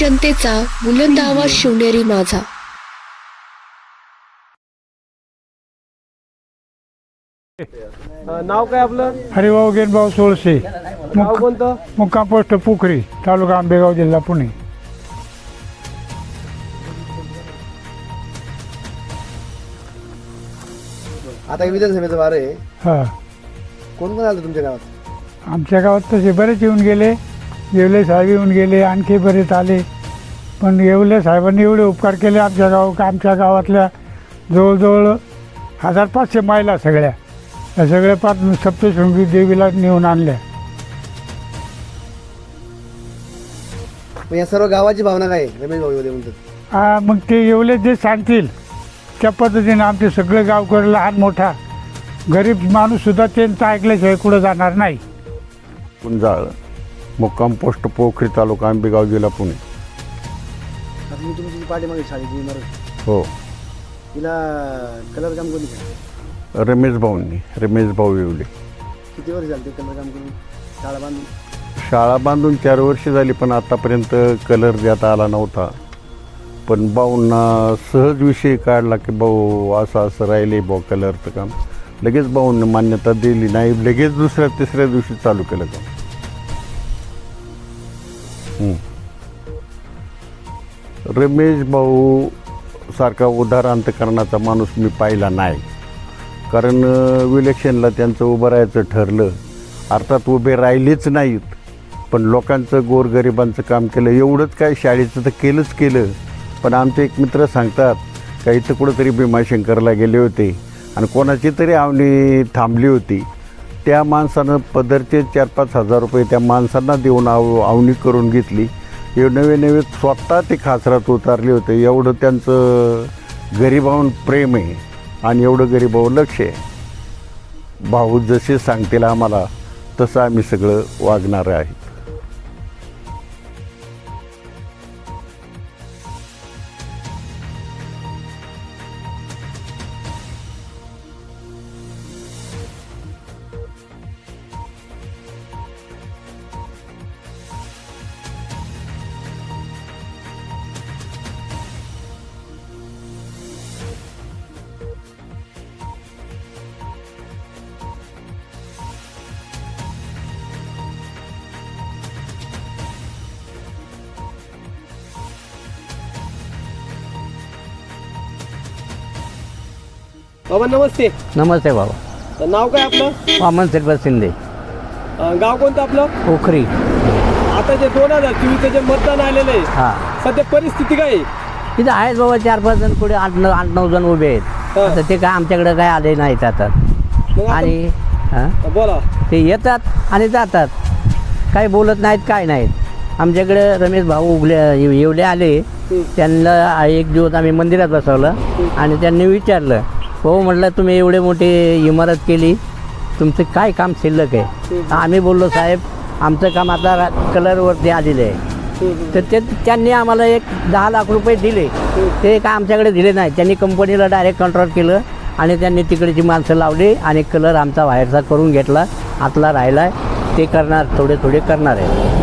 जनतेचा बुलंद आवाज शिवनेरी माझा. नाव काय आपलं? हरिभाऊ गेनभाऊ सोळसे. नाव कोणतं? मुक्काम पोस्ट पोखरी तालुका आंबेगाव जिल्हा पुणे. आता विधानसभेचं वार आहे. हा. कोण कोण आलं तुमच्या गावात? आमच्या गावात तसे बरेच येऊन गेले. येवले साहेब येऊन गेले आणखी बरेच आले. पण येवले साहेबांनी एवढे उपकार केले आमच्या गाव आमच्या गावातल्या जवळजवळ हजार पाचशे महिला सगळ्या. या सगळ्या पाच सप्तशृंगी देवीला नेऊन आणल्या. या सर्व गावाची भावना काय? आहे? रमेश भाऊ येऊ दे म्हणतात. हा, मग ते येवले जे सांगतील त्या पद्धतीने आमचे सगळे गावकरी लहान मोठा. गरीब माणूससुद्धा त्यांचं ऐकल्याशिवाय कुठं जाणार नाही. कुंजाळ. मुक्काम पोस्ट पोखरी तालुका आंबेगाव जिल्हा पुणे. आता मी तुमची जी पाठीमागे शाळेची इमारत हो. तिला कलर काम कोणी केलं? रमेश भाऊंनी रमेश भाऊ येवले. किती वर्ष झाले ते कलर काम करून? शाळा बांधून? शाळा बांधून चार वर्ष झाली पण आतापर्यंत कलर देता आला नव्हता. पण भाऊंना सहज विषय काढला की भाऊ असं असं राहिले भाऊ कलरचं काम. लगेच भाऊंनी मान्यता दिली नाही लगेच दुसऱ्या तिसऱ्या दिवशी चालू केलं काम. रमेश भाऊ सारखा उदार अंतकरणाचा माणूस मी पाहिला नाही. कारण विलेक्शनला इलेक्शनला त्यांचं उभं राहायचं ठरलं. अर्थात उभे राहिलेच नाहीत. पण लोकांचं गोरगरिबांचं काम केलं. एवढंच काय शाळेचं तर केलंच केलं. पण आमचे एक मित्र सांगतात का इथं कुठंतरी भीमाशंकरला गेले होते आणि कोणाची तरी आवणी थांबली होती. त्या माणसानं पदरचे चार पाच हजार रुपये त्या माणसांना देऊन आव आवणी करून घेतली. हे नवे नवे स्वतः ते खासरात उतारले होते. एवढं त्यांचं गरिबाहून प्रेम आहे आणि एवढं गरिबावर लक्ष आहे. भाऊ जसे सांगतील आम्हाला तसं आम्ही सगळं वागणार आहे. बाबा नमस्ते. नमस्ते बाबा. तर नाव काय आपलं? वामन सिल्वर शिंदे. अं, गाव कोणतं आपलं? पोखरी. आता जे दोन हजार चोवीसचं जे मतदान आलेलं आहे हा. सध्या परिस्थिती काय आहे? तिथं आहेत बाबा चार पाच जण पुढे आठ नऊ आठ नऊ जण उभे आहेत. हा. आता ते काय आमच्याकडे काय आले नाहीत आता. मग आणि हा? बोला. ते येतात आणि जातात. काही बोलत नाहीत काय नाहीत. आमच्याकडे रमेश भाऊ उगले येवले आले. त्यांना एक दिवस आम्ही मंदिरात बसवलं आणि त्यांनी विचारलं भाऊ म्हटलं तुम्ही एवढे मोठी इमारत केली तुमचं काय काम शिल्लक आहे? आम्ही बोललो साहेब आमचं काम आता कलरवरती आलेलं आहे. तर ते त्यांनी आम्हाला एक दहा लाख रुपये दिले. ते काय आमच्याकडे दिले नाही. त्यांनी कंपनीला डायरेक्ट कंट्रोल केलं आणि त्यांनी तिकडची माणसं लावली आणि कलर आमचा बाहेरचा करून घेतला. आतला राहिला ते करणार थोडे थोडे करणार आहे.